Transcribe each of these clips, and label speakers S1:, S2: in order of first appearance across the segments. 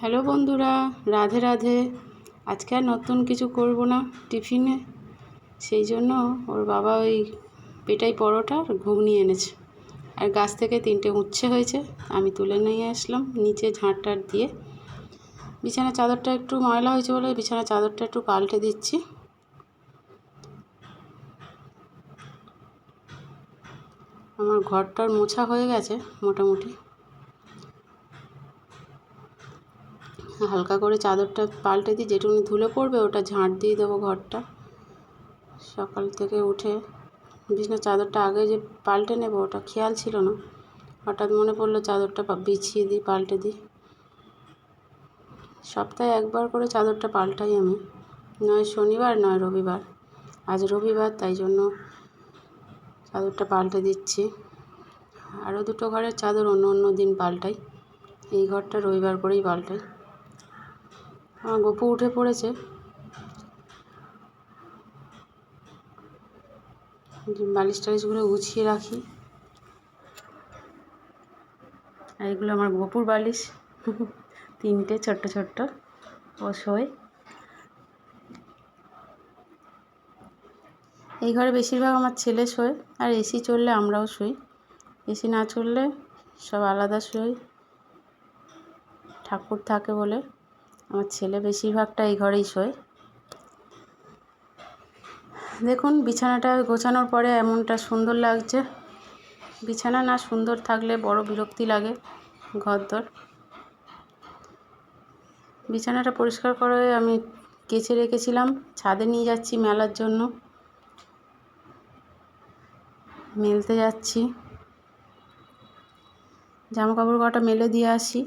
S1: Hello বন্ধুরা, রাধে রাধে। আজকে আর নতুন কিছু করব না টিফিনে। সেই জন্য ওর বাবা ওই পেটাই পরোটা আর ঘুগনি এনেছে। আর গাছ থেকে তিনটে উচ্ছে হয়েছে, আমি তুলে নিয়ে আসলাম নিচে ঝাঁট টাট দিয়ে। বিছানা চাদরটা একটু ময়লা হয়েছে বলে বিছানা চাদরটা একটু পাল্টে দিচ্ছি। আমার ঘরটার মোছা হয়ে গেছে মোটামুটি। হালকা করে চাদরটা পাল্টে দিই, যেটুকুনি ধুলে পড়বে ওটা ঝাঁট দিয়ে দেবো ঘরটা। সকাল থেকে উঠে বিছানার চাদরটা আগে যে পাল্টে নেব, ওটা খেয়াল ছিল না। হঠাৎ মনে পড়ল চাদরটা বিছিয়ে দিই, পাল্টে দিই। সপ্তাহে একবার করে চাদরটা পাল্টাই আমি। নয় শনিবার, নয় রবিবার। আজ রবিবার, তাই জন্য চাদরটা পাল্টে দিচ্ছি। আরও দুটো ঘরের চাদর অন্য অন্য দিন পাল্টাই। এই ঘরটা রবিবার করেই পাল্টাই। আমার গপু উঠে পড়েছে। বালিশ টালিশগুলো গুছিয়ে রাখি। আর এগুলো আমার গপুর বালিশ। তিনটে ছোট্ট ছোট্ট। ও শোয়। এই ঘরে বেশিরভাগ আমার ছেলে শোয়, আর এসি চললে আমরাও শুই। এসি না চললে সব আলাদা শুই ঠাকুর থাকে বলে। আমার ছেলে বেশিরভাগটা এই ঘরেই শোয়। দেখুন, বিছানাটা গোছানোর পরে এমনটা সুন্দর লাগছে। বিছানা না সুন্দর থাকলে বড় বিরক্তি লাগে ঘরদর। বিছানাটা পরিষ্কার করে আমি কেচে রেখেছিলাম, ছাদে নিয়ে যাচ্ছি মেলার জন্য। মেলতে যাচ্ছি। জামা কাপড় কটা মেলে দিয়ে আসি।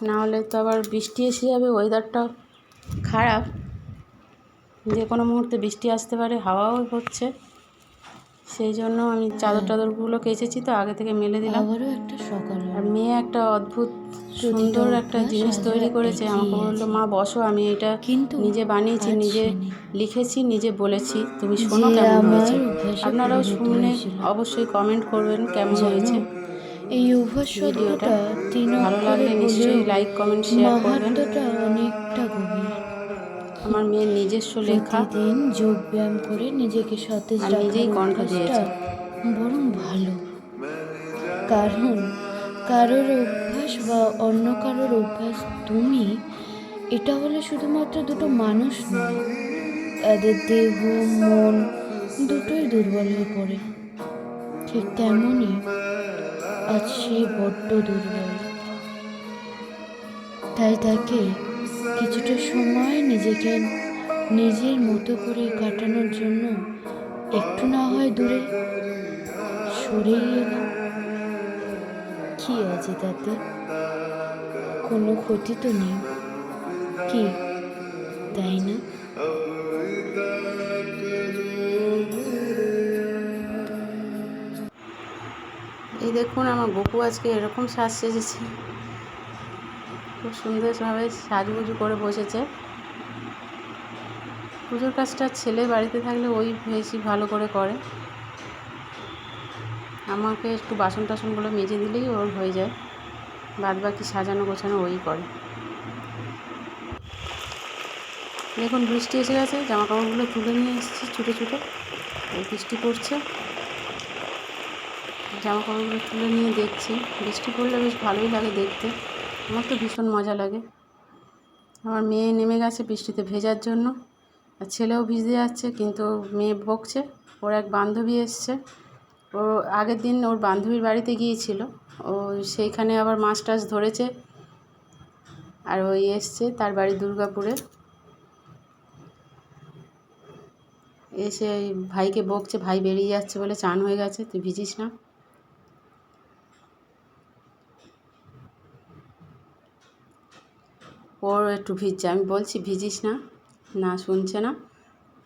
S1: নাহলে তো আবার বৃষ্টি এসে যাবে ওয়েদারটা খারাপ। যে কোনো মুহূর্তে বৃষ্টি আসতে পারে হাওয়াও হচ্ছে। সেই জন্য আমি চাদর টাদরগুলো কেচেছি তো আগে থেকে মেলে দিলাম।
S2: আবারও একটা সকাল
S1: আর মেয়ে একটা অদ্ভুত সুন্দর একটা জিনিস তৈরি করেছে আমাকে বলল মা বসো আমি এটা
S2: কিন্তু
S1: নিজে বানিয়েছি নিজে লিখেছি নিজে বলেছি। তুমি শোনো কেমন হয়েছে। আপনারাও শুনে অবশ্যই কমেন্ট করবেন কেমন হয়েছে।
S2: এই অভ্যাস
S1: ভিডিওটা
S2: শব্দটা তিন
S1: ভালো লাগলে নিশ্চয়ই লাইক কমেন্ট শেয়ার করবেন।
S2: অনেকটা গভীর।
S1: আমার মেয়ের নিজস্ব লেখা।
S2: প্রতিদিন যোগ ব্যায়াম করে নিজেকে সতেজ
S1: নিজেই কণ্ঠ দিয়েছে।
S2: বরং ভালো। কারণ কারোর অভ্যাস বা অন্য কারোর অভ্যাস তুমি এটা হলে শুধুমাত্র দুটো মানুষ নয় তাদের দেহ মন দুটোই দুর্বল হয়ে পড়ে। ঠিক তেমনই আজ সে বড্ড দুর্বল। তাই তাকে কিছুটা সময় নিজেকে নিজের মতো করে কাটানোর জন্য একটু না হয় দূরে সরেই এলাম কি আছে তাতে? কোনো ক্ষতি তো নেই। কি, তাই না?
S1: এই দেখুন, আমার বকু আজকে এরকম সাজ সেজেছে খুব সুন্দরভাবে সাজগুজু করে বসেছে। পুজোর কাজটা ছেলে বাড়িতে থাকলে ওই বেশি ভালো করে করে। আমাকে একটু বাসন টাসনগুলো মেজে দিলেই ওর হয়ে যায়। বাদ বাকি সাজানো গোছানো ওই করে। দেখুন, বৃষ্টি এসে গেছে জামা কাপড়গুলো তুলে নিয়ে এসেছি ছুটে ছুটে। বৃষ্টি পড়ছে। জামা কাপড়গুলো তুলে নিয়ে দেখছি। বৃষ্টি পড়লে বেশ ভালোই লাগে দেখতে। আমার তো ভীষণ মজা লাগে। আমার মেয়ে নেমে গেছে বৃষ্টিতে ভেজার জন্য। আর ছেলেও ভিজে যাচ্ছে, কিন্তু মেয়ে বকছে। ওর এক বান্ধবী এসছে। ও আগের দিন ওর বান্ধবীর বাড়িতে গিয়েছিল। ও সেইখানে আবার মাছ টাছ ধরেছে। আর ওই এসছে তার বাড়ি দুর্গাপুরে। এসে ভাইকে বকছে, ভাই বেরিয়ে যাচ্ছে বলে চান হয়ে গেছে, তুই ভিজিস না। ওর একটু ভিজছে। আমি বলছি, ভিজিস না? না, শুনছে না।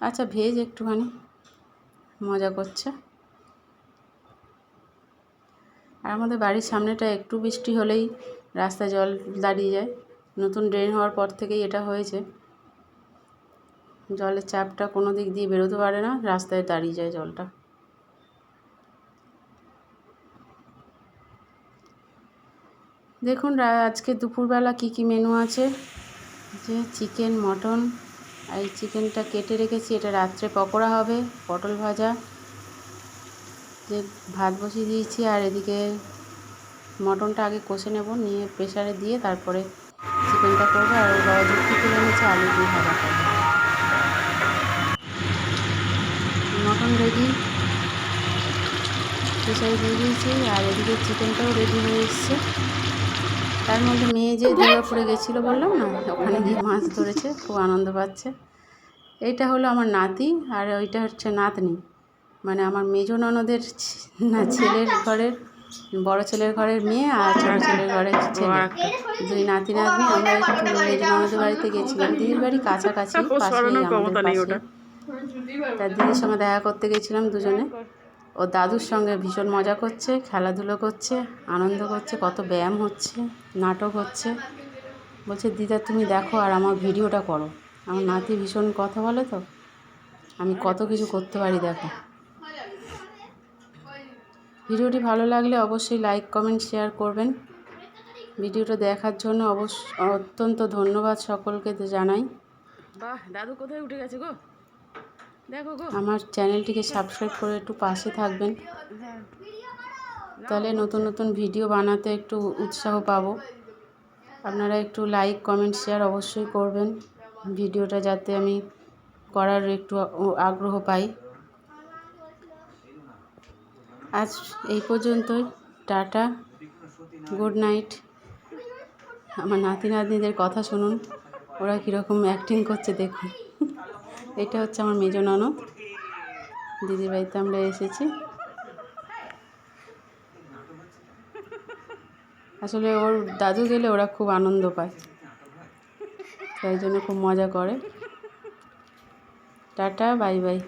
S1: আচ্ছা ভেজ একটুখানি। মজা করছে। আর আমাদের বাড়ির সামনেটা একটু বৃষ্টি হলেই রাস্তায় জল দাঁড়িয়ে যায়। নতুন ড্রেন হওয়ার পর থেকেই এটা হয়েছে। জলের চাপটা কোনো দিক দিয়ে বেরোতে পারে না, রাস্তায় দাঁড়িয়ে যায় জলটা। দেখুন আজকে দুপুরবেলা কি কি মেনু আছে? যে চিকেন মটন এই চিকেনটা কেটে রেখেছি। এটা রাত্রে পকোড়া হবে, পটল ভাজা। যে ভাত বসিয়ে দিয়েছি, আর এদিকে মটনটা আগে কষে নেব, নিয়ে প্রেশারে দিয়ে তারপরে চিকেনটা করব। আর রজুকি তুলে নিয়েছে আলু দিয়ে ভাজা করব। মটন রেডি প্রেশারে দিয়ে দিয়েছি, আর এদিকে চিকেনটাও রেডি হয়ে এসছে। তার মধ্যে মেয়ে যে দুর্গাপুরে গেছিল বললাম না? ওখানে গিয়ে মাছ ধরেছে খুব আনন্দ পাচ্ছে। এইটা হলো আমার নাতি আর ওইটা হচ্ছে নাতনি। মানে আমার মেজ ননদের না ছেলের ঘরের বড় ছেলের ঘরের মেয়ে আর ছোটো ছেলের ঘরের ছেলে। দুই নাতি নাতনি আমরা একটু মেজো ননদের বাড়িতে গেছিলাম। দিদির বাড়ি কাছাকাছি পাশেই আমাদের পাশে। তার দিদির সঙ্গে দেখা করতে গেছিলাম দুজনে। ও দাদুর সঙ্গে ভীষণ মজা করছে, খেলাধুলো করছে, আনন্দ করছে, কত ব্যায়াম হচ্ছে, নাটক হচ্ছে। বলছে, দিদা, তুমি দেখো আর আমার ভিডিওটা করো। আমার নাতি ভীষণ কথা বলে তো, আমি কত কিছু করতে পারি দেখো। ভিডিওটি ভালো লাগলে অবশ্যই লাইক, কমেন্ট, শেয়ার করবেন। ভিডিওটা দেখার জন্য অবশ্য অত্যন্ত ধন্যবাদ সকলকে জানাই।
S3: বাহ, দাদু কোথায় উঠে গেছে গো?
S1: আমার চ্যানেলটিকে সাবস্ক্রাইব করে একটু পাশে থাকবেন। তাহলে নতুন নতুন ভিডিও বানাতে একটু উৎসাহ পাবো। আপনারা একটু লাইক কমেন্ট শেয়ার অবশ্যই করবেন। ভিডিওটা যাতে আমি করার একটু আগ্রহ পাই। আজ এই পর্যন্তই। টাটা। Good night. আমার নাতি নাতনিদের কথা শুনুন। ওরা কীরকম অ্যাক্টিং করছে দেখুন। এটা হচ্ছে আমার মেজো ননদ দিদির বাড়িতে আমরা এসেছি। আসলে ওর দাদু গেলে ওরা খুব আনন্দ পায়। তাই জন্য খুব মজা করে। Tata, bye bye.